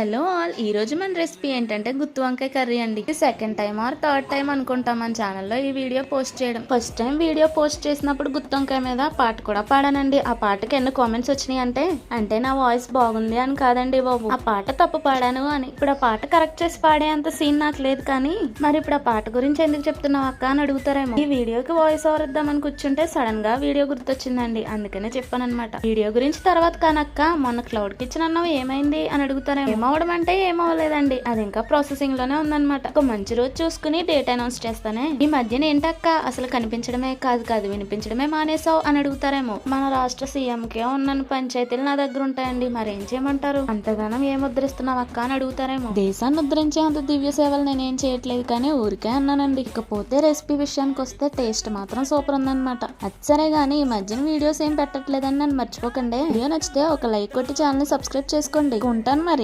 Hello all. ఈ రోజు మన రెసిపీ ఏంటంటే గుత్తి వంకాయ కర్రీ అండి. ఇది second time or third time అనుకుంటాం మన ఛానల్లో ఈ వీడియో పోస్ట్ చేయడం. ఫస్ట్ టైం వీడియో పోస్ట్ చేసినప్పుడు గుత్తి వంకాయ మీద పాట కూడా పాడానండి. ఆ పాటకి ఎన్ని కామెంట్స్ వచ్చినాయి అంటే అంటే నా వాయిస్ బాగుంది అని కాదండి బాబు. ఆ పాట తప్పు పాడాను అని. ఇప్పుడు ఆ పాట కరెక్ట్ చేసి పాడే అంత సీన్ నాకు లేదు కానీ మరి ఇప్పుడు ఆ పాట గురించి ఎందుకు చెప్తున్నావు అక్క అని అడుగుతారేమో. ఈ వీడియోకి వాయిస్ ఓవర్ ఇద్దామని కూర్చుంటే సడన్గా వీడియో గుర్తొచ్చిందండి. అందుకనే చెప్పాను అనమాట వీడియో గురించి తర్వాత కానక్క మొన్న క్లౌడ్ కిచెన్ అన్నావు ఏమైంది అని అడుగుతారేమో. అవడం అంటే ఏమవ్వలేదండి. అది ఇంకా ప్రాసెసింగ్లోనే ఉందన్నమాట. ఒక మంచి రోజు చూసుకుని డేట్ అనౌన్స్ చేస్తానే. ఈ మధ్యన ఏంటక్క? అసలు కనిపించడమే కాదు కాదు వినిపించడమే మానేసావు అని అడుగుతారేమో. మన రాష్ట్ర సీఎం కే ఉన్న పంచాయతీలు నా దగ్గర ఉంటాయండి. మరేం చేయమంటారు? అంతగానం ఏం ఉద్ధరిస్తున్నావు అక్క అని అడుగుతారేమో. దేశాన్ని ఉద్ధరించే అంత దివ్య సేవలు నేనేం చేయట్లేదు కానీ ఊరికే అన్నానండి. ఇకపోతే రెసిపీ విషయానికి వస్తే టేస్ట్ మాత్రం సూపర్ ఉందన్నమాట. అచ్చరే సరే గానీ ఈ మధ్యన వీడియోస్ ఏం పెట్టట్లేదని నన్ను మర్చిపోకండి. వీడియో నచ్చితే ఒక లైక్ కొట్టి ఛానల్ సబ్స్క్రైబ్ చేసుకోండి. ఉంటాను మరి.